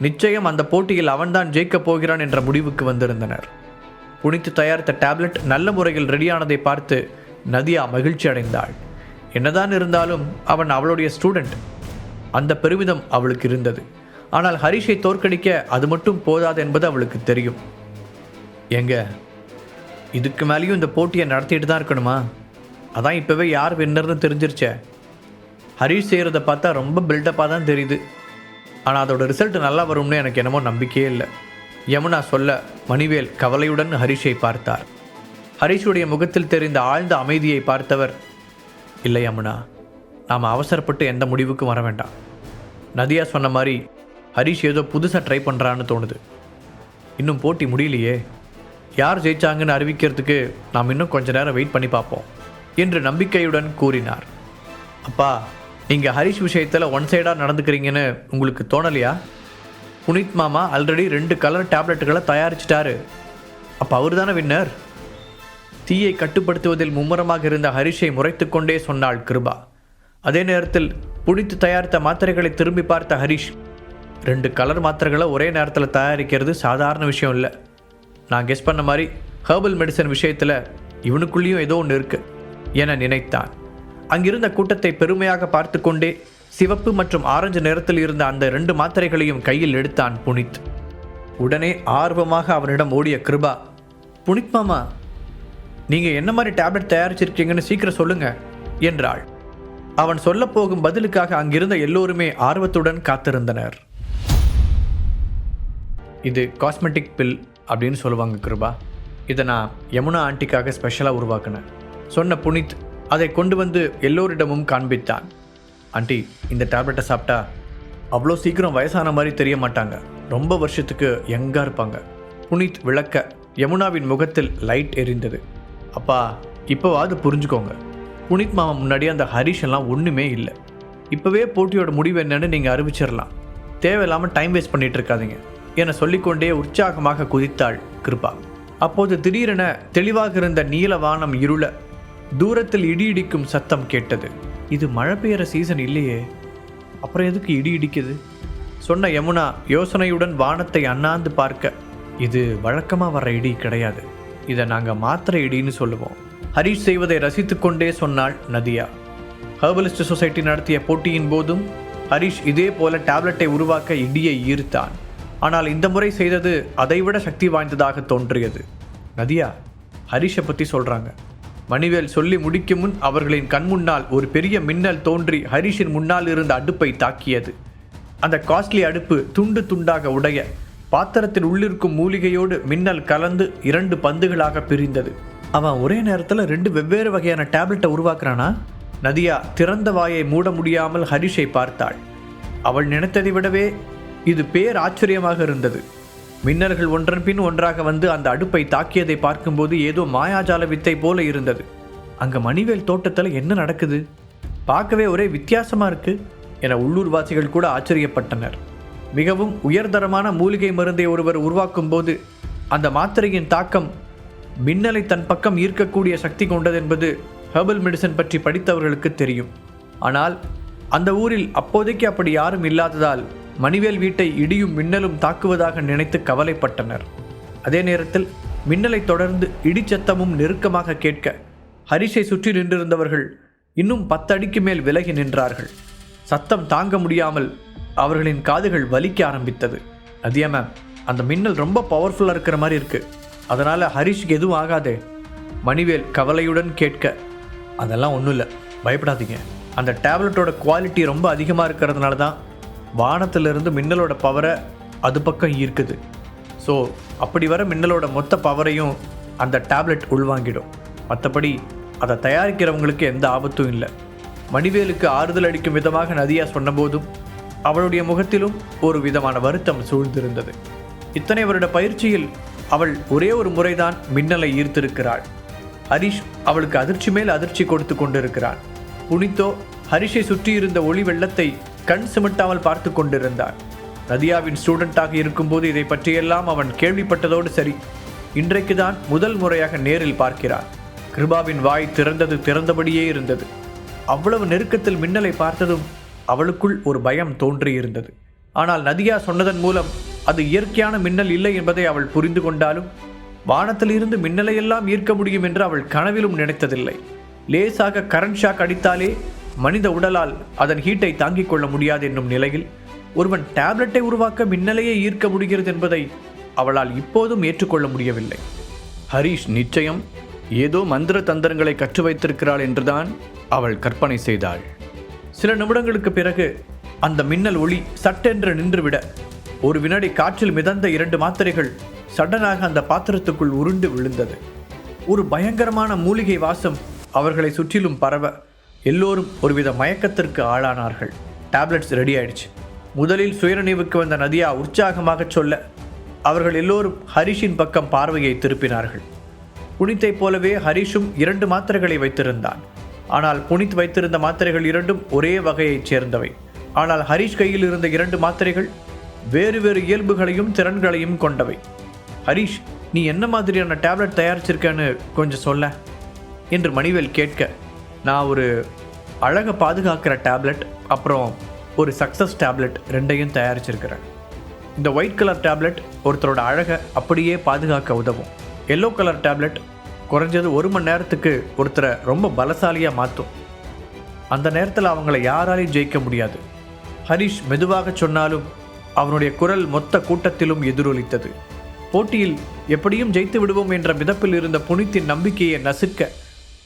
நிச்சயம் அந்த போட்டியில் அவன்தான் ஜெயிக்கப் போகிறான் என்ற முடிவுக்கு வந்திருந்தனர். புனித்து தயாரித்த டேப்லெட் நல்ல முறையில் ரெடியானதை பார்த்து நதியா மகிழ்ச்சி அடைந்தாள். என்னதான் இருந்தாலும் அவன் அவளுடைய ஸ்டூடெண்ட் அந்த பெருமிதம் அவளுக்கு இருந்தது. ஆனால் ஹரிஷை தோற்கடிக்க அது மட்டும் போதாது என்பது அவளுக்கு தெரியும். எங்க? இதுக்கு மேலேயும் இந்த போட்டியை நடத்திட்டு தான் இருக்கணுமா? அதான் இப்போவே யார் வின்னர்னு தெரிஞ்சிருச்சே. ஹரிஷ் செய்கிறத பார்த்தா ரொம்ப பில்டப்பாக தான் தெரியுது. ஆனால் அதோட ரிசல்ட் நல்லா வரும்னு எனக்கு என்னமோ நம்பிக்கையே இல்லை. யமுனா சொல்ல மணிவேல் கவலையுடன் ஹரிஷை பார்த்தார். ஹரிஷுடைய முகத்தில் தெரிந்த ஆழ்ந்த அமைதியை பார்த்தவர் இல்லை யமுனா நாம் அவசரப்பட்டு எந்த முடிவுக்கும் வர வேண்டாம். நதியா சொன்ன மாதிரி ஹரிஷ் ஏதோ புதுசாக ட்ரை பண்ணுறான்னு தோணுது. இன்னும் போட்டி முடியலையே. யார் ஜெயிச்சாங்கன்னு அறிவிக்கிறதுக்கு நாம் இன்னும் கொஞ்ச நேரம் வெயிட் பண்ணி பார்ப்போம் என்று நம்பிக்கையுடன் கூறினார். அப்பா நீங்கள் ஹரிஷ் விஷயத்தில் ஒன் சைடாக நடந்துக்கிறீங்கன்னு உங்களுக்கு தோணலையா? புனித் மாமா ஆல்ரெடி ரெண்டு கலர் டேப்லெட்டுகளை தயாரிச்சிட்டாரு. அப்போ அவர் தானே வின்னர் தீயை கட்டுப்படுத்துவதில் மும்முரமாக இருந்த ஹரிஷை முறைத்து கொண்டே சொன்னாள் கிருபா. அதே நேரத்தில் புனித்து தயாரித்த மாத்திரைகளை திரும்பி பார்த்த ஹரிஷ் ரெண்டு கலர் மாத்திரைகளை ஒரே நேரத்தில் தயாரிக்கிறது சாதாரண விஷயம் இல்லை. நான் கெஸ் பண்ண மாதிரி ஹேர்பல் மெடிசன் விஷயத்தில் இவனுக்குள்ளேயும் ஏதோ ஒன்று இருக்குது என நினைத்தான். அங்கிருந்த கூட்டத்தை பெருமையாக பார்த்து கொண்டே சிவப்பு மற்றும் ஆரஞ்சு நிறத்தில் இருந்த அந்த ரெண்டு மாத்திரைகளையும் கையில் எடுத்தான் புனித். உடனே ஆர்வமாக அவனிடம் ஓடிய கிருபா புனித் மாமா நீங்கள் என்ன மாதிரி டேப்லெட் தயாரிச்சிருக்கீங்கன்னு சீக்கிரம் சொல்லுங்க என்றாள். அவன் சொல்லப்போகும் பதிலுக்காக அங்கிருந்த எல்லோருமே ஆர்வத்துடன் காத்திருந்தனர். இது காஸ்மெட்டிக் பில் அப்படின்னு சொல்லுவாங்க கிருபா. இதை நான் யமுனா ஆண்டிக்காக ஸ்பெஷலாக உருவாக்கினேன் சொன்ன புனித் அதை கொண்டு வந்து எல்லோரிடமும் காண்பித்தான். ஆண்டி இந்த டேப்லெட்டை சாப்பிட்டா அவ்வளோ சீக்கிரம் வயசான மாதிரி தெரிய மாட்டாங்க. ரொம்ப வருஷத்துக்கு யங்காக இருப்பாங்க. புனித் விளக்க யமுனாவின் முகத்தில் லைட் எரிந்தது. அப்பா இப்போவாது புரிஞ்சுக்கோங்க. புனித் மாமா முன்னாடி அந்த ஹரிஷ் எல்லாம் ஒன்றுமே இல்லை. இப்போவே போட்டியோட முடிவு என்னன்னு நீங்கள் அறிவிச்சிடலாம் தேவையில்லாமல் டைம் வேஸ்ட் பண்ணிட்டு இருக்காதீங்க. என சொல்லிக்கொண்டே உற்சாகமாக குதித்தாள் கிருபா. அப்போது திடீரென தெளிவாக இருந்த நீல வானம் இருள தூரத்தில் இடி இடிக்கும் சத்தம் கேட்டது. இது மழை பெய்கிற சீசன் இல்லையே. அப்புறம் எதுக்கு இடி இடிக்குது? சொன்ன யமுனா யோசனையுடன் வானத்தை அண்ணாந்து பார்க்க இது வழக்கமாக வர்ற இடி கிடையாது. இதை நாங்கள் மாத்திரை இடின்னு சொல்லுவோம். ஹரிஷ் செய்வதை ரசித்துக்கொண்டே சொன்னாள் நதியா. ஹர்பலிஸ்ட் சொசைட்டி நடத்திய போட்டியின் போதும் ஹரிஷ் இதே போல டேப்லெட்டை உருவாக்க இடியை ஈர்த்தான். ஆனால் இந்த முறை செய்தது அதைவிட சக்தி வாய்ந்ததாக தோன்றியது. நதியா ஹரிஷை பற்றி சொல்கிறாங்க மணிவேல் சொல்லி முடிக்கும் முன் அவர்களின் கண் முன்னால் ஒரு பெரிய மின்னல் தோன்றி ஹரிஷின் முன்னால் இருந்த அடுப்பை தாக்கியது. அந்த காஸ்ட்லி அடுப்பு துண்டு துண்டாக உடைய பாத்திரத்தில் உள்ளிருக்கும் மூலிகையோடு மின்னல் கலந்து இரண்டு பந்துகளாக பிரிந்தது. அவன் ஒரே நேரத்தில் ரெண்டு வெவ்வேறு வகையான டேப்லெட்டை உருவாக்குறானா? நதியா திறந்த வாயை மூட முடியாமல் ஹரிஷை பார்த்தாள். அவள் நினைத்ததை விடவே இது பேர் ஆச்சரியமாக இருந்தது. மின்னல்கள் ஒன்றன் பின் ஒன்றாக வந்து அந்த அடுப்பை தாக்கியதை பார்க்கும்போது ஏதோ மாயாஜால வித்தை போல இருந்தது. அங்க மணிவேல் தோட்டத்தில் என்ன நடக்குது? பார்க்கவே ஒரே வித்தியாசமா இருக்கு என உள்ளூர்வாசிகள் கூட ஆச்சரியப்பட்டனர். மிகவும் உயர்தரமான மூலிகை மருந்தை ஒருவர் உருவாக்கும் போது அந்த மாத்திரையின் தாக்கம் மின்னலை தன் பக்கம் ஈர்க்கக்கூடிய சக்தி கொண்டது என்பது ஹெர்பல் மெடிசன் பற்றி படித்தவர்களுக்கு தெரியும். ஆனால் அந்த ஊரில் அப்போதைக்கு அப்படி யாரும் இல்லாததால் மணிவேல் வீட்டை இடியும் மின்னலும் தாக்குவதாக நினைத்து கவலைப்பட்டனர். அதே நேரத்தில் மின்னலை தொடர்ந்து இடிச்சத்தமும் நெருக்கமாக கேட்க ஹரிஷை சுற்றி நின்றிருந்தவர்கள் இன்னும் பத்தடிக்கு மேல் விலகி நின்றார்கள். சத்தம் தாங்க முடியாமல் அவர்களின் காதுகள் வலிக்க ஆரம்பித்தது. அதியா மேம் அந்த மின்னல் ரொம்ப பவர்ஃபுல்லாக இருக்கிற மாதிரி இருக்கு. அதனால் ஹரிஷ்க்கு எதுவும் ஆகாதே. மணிவேல் கவலையுடன் கேட்க அதெல்லாம் ஒன்றும் இல்லை. பயப்படாதீங்க. அந்த டேப்லெட்டோட குவாலிட்டி ரொம்ப அதிகமாக இருக்கிறதுனால தான் வானத்திலிருந்து மின்னலோட பவரை அது பக்கம் ஈர்க்குது. ஸோ அப்படி வர மின்னலோட மொத்த பவரையும் அந்த டேப்லெட் உள்வாங்கிடும். மற்றபடி அதை தயாரிக்கிறவங்களுக்கு எந்த ஆபத்தும் இல்லை. மணிவேலுக்கு ஆறுதல் அளிக்கும் விதமாக நதியா சொன்னபோதும் அவளுடைய முகத்திலும் ஒரு விதமான வருத்தம் சூழ்ந்திருந்தது. இத்தனை வருட பயிற்சியில் அவள் ஒரே ஒரு முறைதான் மின்னலை ஈர்த்திருக்கிறாள். ஹரிஷ் அவளுக்கு அதிர்ச்சி மேல் அதிர்ச்சி கொடுத்து கொண்டிருக்கிறான். புனித்தோ ஹரிஷை சுற்றியிருந்த ஒளி வெள்ளத்தை கண் சிமிட்டாமல் பார்த்து கொண்டிருந்தான் நதியாவின் ஸ்டூடெண்டாக இருக்கும்போது இதை பற்றியெல்லாம் அவன் கேள்விப்பட்டதோடு சரி. இன்றைக்கு தான் முதல் முறையாக நேரில் பார்க்கிறான் கிருபாவின் வாய் திறந்தது திறந்தபடியே இருந்தது. அவ்வளவு நெருக்கத்தில் மின்னலை பார்த்ததும் அவளுக்குள் ஒரு பயம் தோன்றியிருந்தது. ஆனால் நதியா சொன்னதன் மூலம் அது இயற்கையான மின்னல் இல்லை என்பதை அவள் புரிந்து கொண்டாலும் வானத்திலிருந்து மின்னலையெல்லாம் ஈர்க்க முடியும் என்று அவள் கனவிலும் நினைத்ததில்லை. லேசாக கரண்ட் ஷாக் அடித்தாலே மனித உடலால் அதன் ஹீட்டை தாங்கிக் கொள்ள முடியாது என்னும் நிலையில் ஒருவன் டேப்லெட்டை உருவாக்க மின்னலையே ஈர்க்க முடிகிறது என்பதை அவளால் இப்போதும் ஏற்றுக்கொள்ள முடியவில்லை. ஹரீஷ் நிச்சயம் ஏதோ மந்திர தந்திரங்களை கற்று வைத்திருக்கிறாள் என்றுதான் அவள் கற்பனை செய்தாள். சில நிமிடங்களுக்கு பிறகு அந்த மின்னல் ஒளி சட்டென்று நின்றுவிட ஒரு வினாடி காற்றில் மிதந்த இரண்டு மாத்திரைகள் சடனாக அந்த பாத்திரத்துக்குள் உருண்டு விழுந்தது. ஒரு பயங்கரமான மூலிகை வாசம் அவர்களை சுற்றிலும் பரவ எல்லோரும் ஒருவித மயக்கத்திற்கு ஆளானார்கள். டேப்லெட்ஸ் ரெடி ஆயிடுச்சு. முதலில் சுயநினைவுக்கு வந்த நதியா உற்சாகமாக சொல்ல அவர்கள் எல்லோரும் ஹரிஷின் பக்கம் பார்வையை திருப்பினார்கள். புனித்தைப் போலவே ஹரிஷும் இரண்டு மாத்திரைகளை வைத்திருந்தான். ஆனால் புனித் வைத்திருந்த மாத்திரைகள் இரண்டும் ஒரே வகையைச் சேர்ந்தவை. ஆனால் ஹரிஷ் கையில் இருந்த இரண்டு மாத்திரைகள் வேறு வேறு இயல்புகளையும் திறன்களையும் கொண்டவை. ஹரிஷ் நீ என்ன மாதிரியான டேப்லெட் தயாரிச்சிருக்கன்னு கொஞ்சம் சொல்ல என்று மணிவேல் கேட்க நான் ஒரு அழகை பாதுகாக்கிற டேப்லெட் அப்புறம் ஒரு சக்ஸஸ் டேப்லெட் ரெண்டையும் தயாரிச்சிருக்கிறேன். இந்த ஒயிட் கலர் டேப்லெட் ஒருத்தரோட அழகை அப்படியே பாதுகாக்க உதவும். எல்லோ கலர் டேப்லெட் குறைஞ்சது ஒரு மணி நேரத்துக்கு ஒருத்தரை ரொம்ப பலசாலியாக மாற்றும் அந்த நேரத்தில் அவங்கள யாராலையும் ஜெயிக்க முடியாது. ஹரிஷ் மெதுவாக சொன்னாலும் அவனுடைய குரல் மொத்த கூட்டத்திலும் எதிரொலித்தது. போட்டியில் எப்படியும் ஜெயித்து விடுவோம் என்ற மிதப்பில் இருந்த புனித்தின் நம்பிக்கையை நசுக்க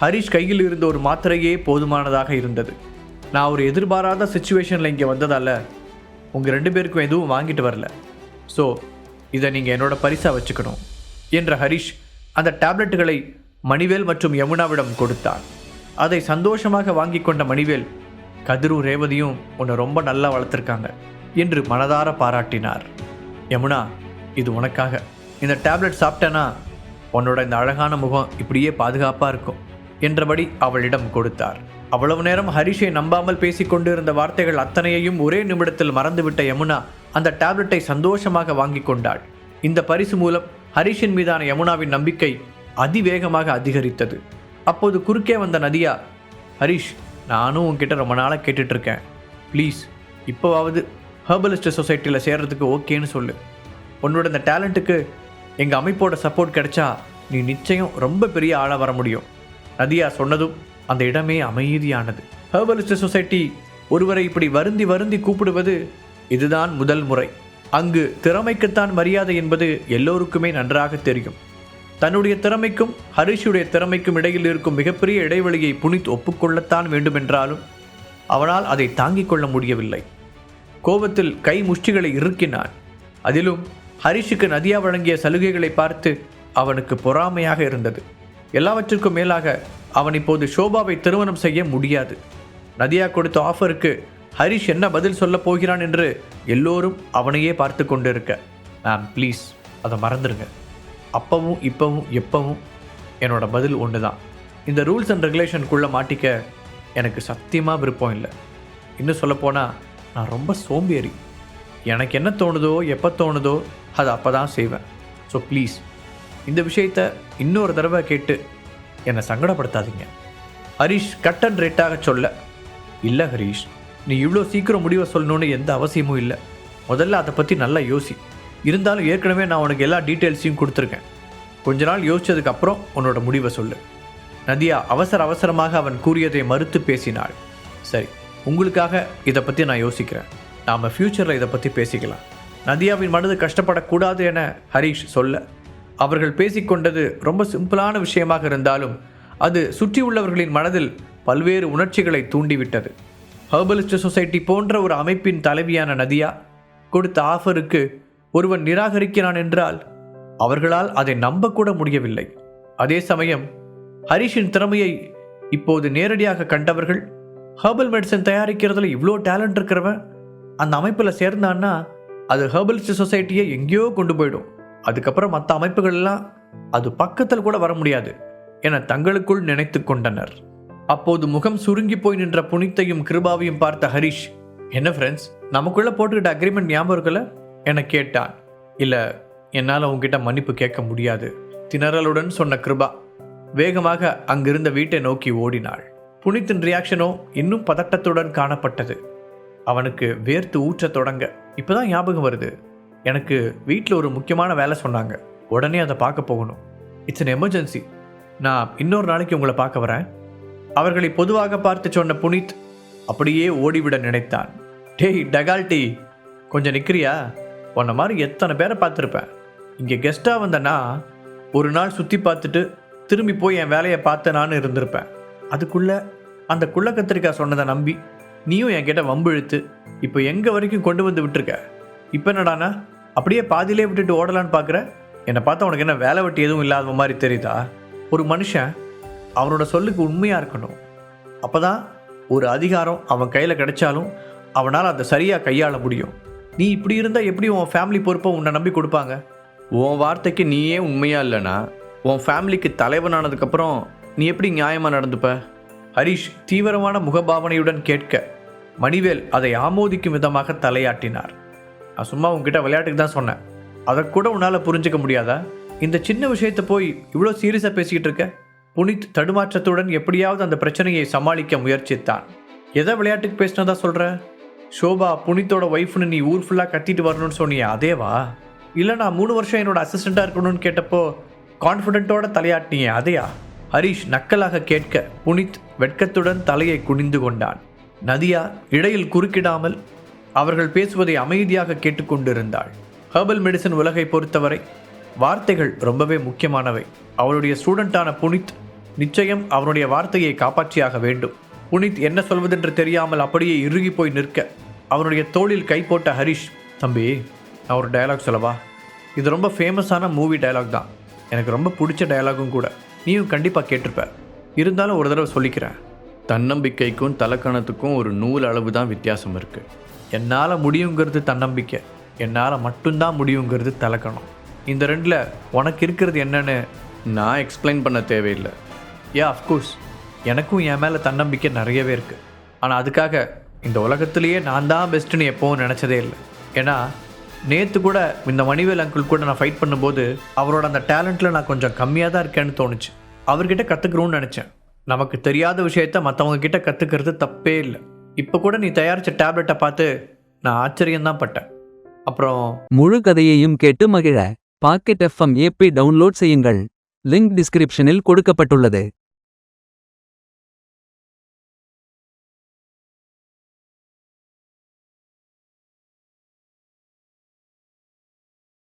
ஹரிஷ் கையில் இருந்த ஒரு மாத்திரையே போதுமானதாக இருந்தது. நான் ஒரு எதிர்பாராத சுச்சுவேஷனில் இங்கே வந்ததால் உங்கள் ரெண்டு பேருக்கும் எதுவும் வாங்கிட்டு வரல. ஸோ இதை நீங்கள் என்னோட பரிசாக வச்சுக்கணும் என்ற ஹரிஷ் அந்த டேப்லெட்டுகளை மணிவேல் மற்றும் யமுனாவிடம் கொடுத்தார். அதை சந்தோஷமாக வாங்கி கொண்ட மணிவேல் கதிரு ரேவதியும் உன்னை ரொம்ப நல்லா வளர்த்துருக்காங்க என்று மனதார பாராட்டினார். யமுனா இது உனக்காக. இந்த டேப்லெட் சாப்பிட்டேன்னா உன்னோட இந்த அழகான முகம் இப்படியே பாதுகாப்பாக இருக்கும். என்றபடி அவளிடம் கொடுத்தார். அவ்வளவு நேரம் ஹரிஷை நம்பாமல் பேசிக் கொண்டிருந்த வார்த்தைகள் அத்தனையையும் ஒரே நிமிடத்தில் மறந்துவிட்ட யமுனா அந்த டேப்லெட்டை சந்தோஷமாக வாங்கி கொண்டாள். இந்த பரிசு மூலம் ஹரிஷின் மீதான யமுனாவின் நம்பிக்கை அதிவேகமாக அதிகரித்தது. அப்போது குறுக்கே வந்த நதியா ஹரிஷ் நானும் உன்கிட்ட ரொம்ப நாளாக கேட்டுட்ருக்கேன் ப்ளீஸ் இப்போவாவது ஹர்பலிஸ்ட் சொசைட்டியில் சேர்கிறதுக்கு ஓகேன்னு சொல்லு. உன்னோட இந்த டேலண்ட்டுக்கு எங்கள் அமைப்போட சப்போர்ட் கிடைச்சா நீ நிச்சயம் ரொம்ப பெரிய ஆளாக வர முடியும். நதியா சொன்னதும் அந்த இடமே அமைதியானது. ஹெர்பலிஸ்ட் சொசைட்டி ஒருவரை இப்படி வருந்தி வருந்தி கூப்பிடுவது இதுதான் முதல் முறை. அங்கு திறமைக்குத்தான் மரியாதை என்பது எல்லோருக்குமே நன்றாக தெரியும். தன்னுடைய திறமைக்கும் ஹரிஷுடைய திறமைக்கும் இடையில் இருக்கும் மிகப்பெரிய இடைவெளியை புனித் ஒப்புக்கொள்ளத்தான் வேண்டுமென்றாலும் அவனால் அதை தாங்கிக் கொள்ள முடியவில்லை. கோபத்தில் கை முஷ்டிகளை இறுக்கினான். அதிலும் ஹரிஷுக்கு நதியா வழங்கிய சலுகைகளை பார்த்து அவனுக்கு பொறாமையாக இருந்தது. எல்லாவற்றிற்கும் மேலாக அவன் இப்போது ஷோபாவை திருமணம் செய்ய முடியாது. நதியா கொடுத்த ஆஃபருக்கு ஹரிஷ் என்ன பதில் சொல்லப் போகிறான் என்று எல்லோரும் அவனையே பார்த்து கொண்டிருக்க. மேம் ப்ளீஸ் அதை மறந்துடுங்க. அப்பவும் இப்பவும் எப்பவும் என்னோட பதில் ஒன்று தான் இந்த ரூல்ஸ் அண்ட் ரெகுலேஷனுக்குள்ளே மாட்டிக்க எனக்கு சத்தியமாக விருப்பம் இல்லை. இன்னும் சொல்லப்போனால் நான் ரொம்ப சோம்பேறி. எனக்கு என்ன தோணுதோ எப்போ தோணுதோ அதை அப்போ தான் செய்வேன். ஸோ ப்ளீஸ் இந்த விஷயத்தை இன்னொரு தடவை கேட்டு என்னை சங்கடப்படுத்தாதீங்க. ஹரிஷ் கட் அண்ட் ரேட்டாக சொல்ல. இல்லை ஹரீஷ் நீ இவ்வளோ சீக்கிரம் முடிவை சொல்லணும்னு எந்த அவசியமும் இல்லை. முதல்ல அதை பற்றி நல்லா யோசி. இருந்தாலும் ஏற்கனவே நான் உனக்கு எல்லா டீட்டெயில்ஸையும் கொடுத்துருக்கேன். கொஞ்ச நாள் யோசித்ததுக்கப்புறம் உன்னோட முடிவை சொல்லு. நதியா அவசர அவசரமாக அவன் கூறியதை மறுத்து பேசினாள். சரி உங்களுக்காக இதை பற்றி நான் யோசிக்கிறேன். நாம் ஃப்யூச்சரில் இதை பற்றி பேசிக்கலாம். நதியாவின் மனது கஷ்டப்படக்கூடாது என ஹரிஷ் சொல்ல அவர்கள் பேசிக்கொண்டது ரொம்ப சிம்பிளான விஷயமாக இருந்தாலும் அது சுற்றியுள்ளவர்களின் மனதில் பல்வேறு உணர்ச்சிகளை தூண்டிவிட்டது. ஹர்பலிஸ்ட் சொசைட்டி போன்ற ஒரு அமைப்பின் தலைவியான நதியா கொடுத்த ஆஃபருக்கு ஒருவன் நிராகரிக்கிறான் என்றால் அவர்களால் அதை நம்பக்கூட முடியவில்லை. அதே சமயம் ஹரிஷின் திறமையை இப்போது நேரடியாக கண்டவர்கள் ஹர்பல் மெடிசன் தயாரிக்கிறதுல இவ்வளோ டேலண்ட் இருக்கிறவன் அந்த அமைப்பில் சேர்ந்தான்னா அது ஹர்பலிஸ்ட் சொசைட்டியை எங்கேயோ கொண்டு போயிடும். அதுக்கப்புறம் மற்ற அமைப்புகள் எல்லாம் அது பக்கத்தில் கூட வர முடியாது என தங்களுக்குள் நினைத்து கொண்டனர். அப்போது முகம் சுருங்கி போய் நின்ற புனித்தையும் கிருபாவையும் பார்த்த ஹரிஷ் என்ன ஃப்ரெண்ட்ஸ் நமக்குள்ள போட்டுக்கிட்ட அக்ரிமெண்ட் ஞாபகம் இருக்கல? என கேட்டான். இல்லை என்னால் உங்ககிட்ட மன்னிப்பு கேட்க முடியாது திணறலுடன் சொன்ன கிருபா. வேகமாக அங்கிருந்த வீட்டை நோக்கி ஓடினாள். புனித்தின் ரியாக்ஷனோ இன்னும் பதட்டத்துடன் காணப்பட்டது. அவனுக்கு வேர்த்து ஊற்றத் தொடங்க இப்போ தான் ஞாபகம் வருது. எனக்கு வீட்டில் ஒரு முக்கியமான வேலை சொன்னாங்க. உடனே அதை பார்க்க போகணும். இட்ஸ் அன் எமர்ஜென்சி நான் இன்னொரு நாளைக்கு உங்களை பார்க்க வரேன். அவர்களை பொதுவாக பார்த்து சொன்ன புனித் அப்படியே ஓடிவிட நினைத்தான். டேய் டகால்டி கொஞ்சம் நிற்கிறியா உன்ன மாதிரி எத்தனை பேரை பார்த்துருப்பேன். இங்கே கெஸ்ட்டாக வந்தனா ஒரு நாள் சுற்றி பார்த்துட்டு திரும்பி போய் என் வேலையை பார்த்தேனான்னு இருந்திருப்பேன். அதுக்குள்ளே அந்த குள்ள கத்திரிக்காய் சொன்னதை நம்பி நீயும் என்கிட்ட வம்பு இழுத்து இப்போ எங்கே வரைக்கும் கொண்டு வந்து விட்டுருக்க? இப்போ என்னடானா? அப்படியே பாதியிலே விட்டுட்டு ஓடலான்னு பார்க்குற? என்னை பார்த்தா உனக்கு என்ன வேலை வெட்டி எதுவும் இல்லாத மாதிரி தெரியுதா? ஒரு மனுஷன் அவனோட சொல்லுக்கு உண்மையாக இருக்கணும். அப்போ தான் ஒரு அதிகாரம் அவன் கையில் கிடைச்சாலும் அவனால் அதை சரியாக கையாள முடியும். நீ இப்படி இருந்தால் எப்படி உன் ஃபேமிலி பொறுப்பை உன்னை நம்பி கொடுப்பாங்க? உன் வார்த்தைக்கு நீயே உண்மையாக இல்லைனா உன் ஃபேமிலிக்கு தலைவனானதுக்கப்புறம் நீ எப்படி நியாயமாக நடந்துப்ப? ஹரிஷ் தீவிரமான முகபாவனையுடன் கேட்க மணிவேல் அதை ஆமோதிக்கும் விதமாக தலையாட்டினார். நான் சும்மா உங்ககிட்ட விளையாட்டுக்கு தான் சொன்னேன். அதை கூட உன்னால் புரிஞ்சுக்க முடியாதா? இந்த சின்ன விஷயத்தை போய் இவ்வளோ சீரியஸாக பேசிக்கிட்டு இருக்க? புனித் தடுமாற்றத்துடன் எப்படியாவது அந்த பிரச்சனையை சமாளிக்க முயற்சித்தான். எதை விளையாட்டுக்கு பேசினதா சொல்கிற ஷோபா புனித்தோட ஒய்ஃப்னு நீ ஊர் ஃபுல்லாக கத்திட்டு வரணும்னு சொன்னியே? அதேவா? இல்லை நான் மூணு வருஷம் என்னோட அசிஸ்டண்ட்டாக இருக்கணும்னு கேட்டப்போ கான்ஃபிடென்ட்டோட தலையாட்டினியே அதையா? ஹரிஷ் நக்கலாக கேட்க புனித் வெட்கத்துடன் தலையை குனிந்து கொண்டான். நதியா இடையில் குறுக்கிடாமல் அவர்கள் பேசுவதை அமைதியாக கேட்டுக்கொண்டிருந்தாள். ஹெர்பல் மெடிசன் உலகை பொறுத்தவரை வார்த்தைகள் ரொம்பவே முக்கியமானவை. அவளுடைய ஸ்டூடெண்ட்டான புனித் நிச்சயம் அவனுடைய வார்த்தையை காப்பாற்றியாக வேண்டும். புனித் என்ன சொல்வதென்று தெரியாமல் அப்படியே இறுகி போய் நிற்க அவனுடைய தோளில் கை போட்ட ஹரிஷ் தம்பி நான் ஒரு டயலாக் சொல்லவா? இது ரொம்ப ஃபேமஸான மூவி டயலாக் தான். எனக்கு ரொம்ப பிடிச்ச டயலாகும் கூட. நீயும் கண்டிப்பாக கேட்டிருப்ப. இருந்தாலும் ஒரு தடவை சொல்லிக்கிறேன். தன்னம்பிக்கைக்கும் தலக்கணத்துக்கும் ஒரு நூல் அளவு தான் வித்தியாசம் இருக்குது என்னால் முடியுங்கிறது தன்னம்பிக்கை. என்னால் மட்டும்தான் முடியுங்கிறது தலக்கணும். இந்த ரெண்டில் உனக்கு இருக்கிறது என்னன்னு நான் எக்ஸ்பிளைன் பண்ண தேவையில்லை. ஏ அஃப்கோர்ஸ் எனக்கும் என் மேலே தன்னம்பிக்கை நிறையவே இருக்குது ஆனால் அதுக்காக இந்த உலகத்துலேயே நான் தான் பெஸ்ட்டுன்னு எப்போவும் நினச்சதே இல்லை. ஏன்னா நேற்று கூட இந்த மணிவேல் அங்கிள் கூட நான் ஃபைட் பண்ணும்போது அவரோட அந்த டேலண்ட்டில் நான் கொஞ்சம் கம்மியாக தான் இருக்கேன்னு தோணுச்சு. அவர்கிட்ட கற்றுக்கணும்னு நினச்சேன். நமக்கு தெரியாத விஷயத்த மற்றவங்க கிட்ட கற்றுக்கிறது தப்பே இல்லை. இப்போ கூட நீ தயாரித்த டேப்லெட்டை பார்த்து நான் ஆச்சரியம்தான் பட்டேன். அப்புறம் முழு கதையையும் கேட்டு மகிழ. பாக்கெட் எஃப்எம் ஏபி டவுன்லோட் செய்யுங்கள். லிங்க் டிஸ்கிரிப்ஷனில் கொடுக்கப்பட்டுள்ளது.